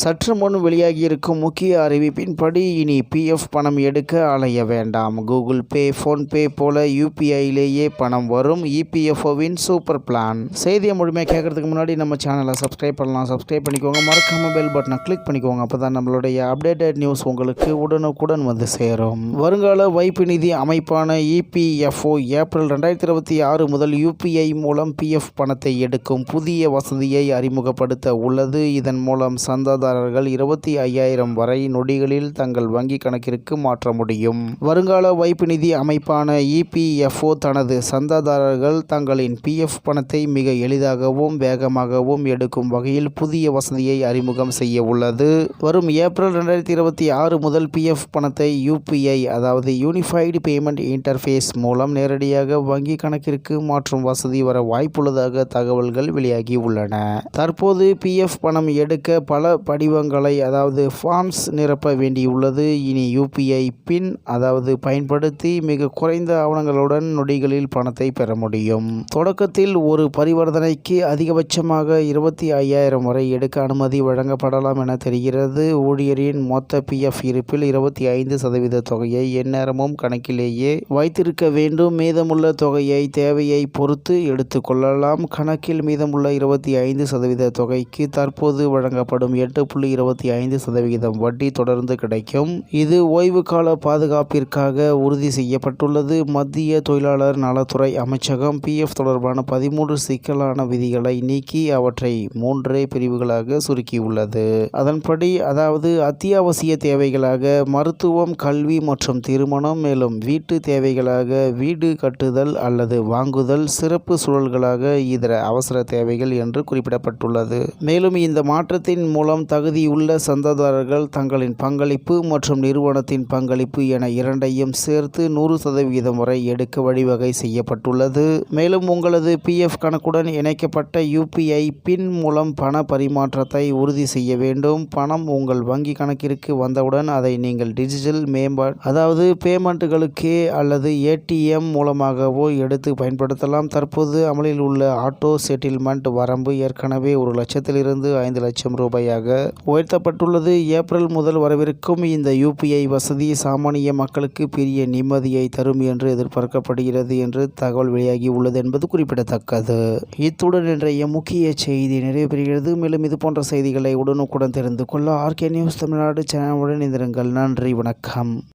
சற்று முன் வெளியாகியிருக்கும் முக்கிய அறிவிப்பின்படி இனி பிஎஃப் பணம் எடுக்க அலைய வேண்டாம். கூகுள் பே ஃபோன்பே போல யூபிஐயிலேயே பணம் வரும். இபிஎஃப்ஓவின் சூப்பர் பிளான். செய்தியை முழுமையாக கேட்கறதுக்கு முன்னாடி நம்ம சேனலை சப்ஸ்கிரைப் பண்ணலாம். சப்ஸ்கிரைப் பண்ணிக்கோங்க. மறக்காம பெல் பட்டனை கிளிக் பண்ணிக்கோங்க. அப்போ தான் நம்மளுடைய அப்டேட்டட் நியூஸ் உங்களுக்கு உடனுக்குடன் வந்து சேரும். வருங்கால வைப்பு நிதி அமைப்பான இபிஎஃப்ஓ ஏப்ரல் ரெண்டாயிரத்தி இருபத்தி ஆறு முதல் யூபிஐ மூலம் பிஎஃப் பணத்தை எடுக்கும் புதிய வசதியை அறிமுகப்படுத்த உள்ளது. இதன் மூலம் சந்தாதாரர்கள் இருபத்தி ஐயாயிரம் வரை நொடிகளில் தங்கள் வங்கி கணக்கிற்கு மாற்ற முடியும். வருங்கால வைப்பு நிதி அமைப்பான இபிஎஃப்ஓ தனது சந்தாதாரர்கள் தங்களின் பிஎஃப் பணத்தை மிக எளிதாகவும் வேகமாகவும் எடுக்கும் வகையில் புதிய வசதியை அறிமுகம் செய்ய உள்ளது. வரும் ஏப்ரல் ரெண்டாயிரத்தி இருபத்தி ஆறு முதல் பிஎஃப் பணத்தை யூபிஐ அதாவது யூனிஃபைடு பேமெண்ட் இன்டர்ஃபேஸ் மூலம் நேரடியாக வங்கி கணக்கிற்கு மாற்றும் வசதி வர வாய்ப்புள்ளதாக தகவல்கள் வெளியாகி உள்ளன. தற்போது பிஎஃப் பணம் எடுக்க பல படிவங்களை அதாவது ஃபார்ம்ஸ் நிரப்ப வேண்டியுள்ளது. இனி யூபிஐ பின் அதாவது பயன்படுத்தி மிக குறைந்த ஆவணங்களுடன் நொடிகளில் பணத்தை பெற முடியும். தொடக்கத்தில் ஒரு பரிவர்த்தனைக்கு அதிகபட்சமாக இருபத்தி ஐயாயிரம் வரை எடுக்க அனுமதி வழங்கப்படலாம் என தெரிகிறது. ஊழியரின் மொத்த பிஎஃப் இருப்பில் இருபத்தி ஐந்து சதவீத தொகையை எந்நேரமும் கணக்கிலேயே வைத்திருக்க வேண்டும். மீதமுள்ள தொகையை தேவையை பொறுத்து எடுத்துக்கொள்ளலாம் கணக்கில் மீதமுள்ள இருபத்தி ஐந்து சதவீத தொகைக்கு தற்போது வழங்கப்படும் எட்டு புள்ளி இருபத்தி ஐந்து சதவிகிதம் வட்டி தொடர்ந்து கிடைக்கும். இது ஓய்வு கால பாதுகாப்பிற்காக உறுதி செய்யப்பட்டுள்ளது. மத்திய தொழிலாளர் நலத்துறை அமைச்சகம் பிஎஃப் தொடர்பான பதிமூன்று சிக்கலான விதிகளை நீக்கி அவற்றை மூன்றே பிரிவுகளாக சுருக்கியுள்ளது. அதன்படி அதாவது அத்தியாவசிய தேவைகளாக மருத்துவம் கல்வி மற்றும் திருமணம் மேலும் வீட்டு தேவைகளாக வீடு கட்டுதல் அல்லது வாங்குதல் சிறப்பு சூழல்களாக இதர அவசர தேவைகள் என்று குறிப்பிடப்பட்டுள்ளது. மேலும் இந்த மாற்றத்தின் மூலம் தகுதியுள்ள சந்தாதாரர்கள் தங்களின் பங்களிப்பு மற்றும் நிறுவனத்தின் பங்களிப்பு என இரண்டையும் சேர்த்து நூறு சதவிகிதம் வரை எடுக்க வழிவகை செய்யப்பட்டுள்ளது. மேலும் உங்களது பிஎஃப் கணக்குடன் இணைக்கப்பட்ட யூபிஐ பின் மூலம் பண பரிமாற்றத்தை உறுதி செய்ய வேண்டும். பணம் உங்கள் வங்கி கணக்கிற்கு வந்தவுடன் அதை நீங்கள் டிஜிட்டல் மேம்பாடு அதாவது பேமெண்ட்டுகளுக்கே அல்லது ஏடிஎம் மூலமாகவோ எடுத்து பயன்படுத்தலாம். தற்போது அமலில் உள்ள ஆட்டோ செட்டில்மெண்ட் வரம்பு ஏற்கனவே ஒரு லட்சத்திலிருந்து ஐந்து லட்சம் ரூபாயாக உயர்த்தப்பட்டுள்ளது. ஏப்ரல் முதல் வரவிருக்கும் இந்த யூபிஐ வசதி சாமானிய மக்களுக்கு பெரிய நிம்மதியை தரும் என்று எதிர்பார்க்கப்படுகிறது என்று தகவல் வெளியாகி உள்ளது என்பது குறிப்பிடத்தக்கது. இத்துடன் இன்றைய முக்கிய செய்தி நிறைவு பெறுகிறது மேலும் இது போன்ற செய்திகளை உடனுக்குடன் தெரிந்து கொள்ள ஆர்கே நியூஸ் தமிழ்நாடு சேனலுடன் இணைந்திருங்கள். நன்றி வணக்கம்.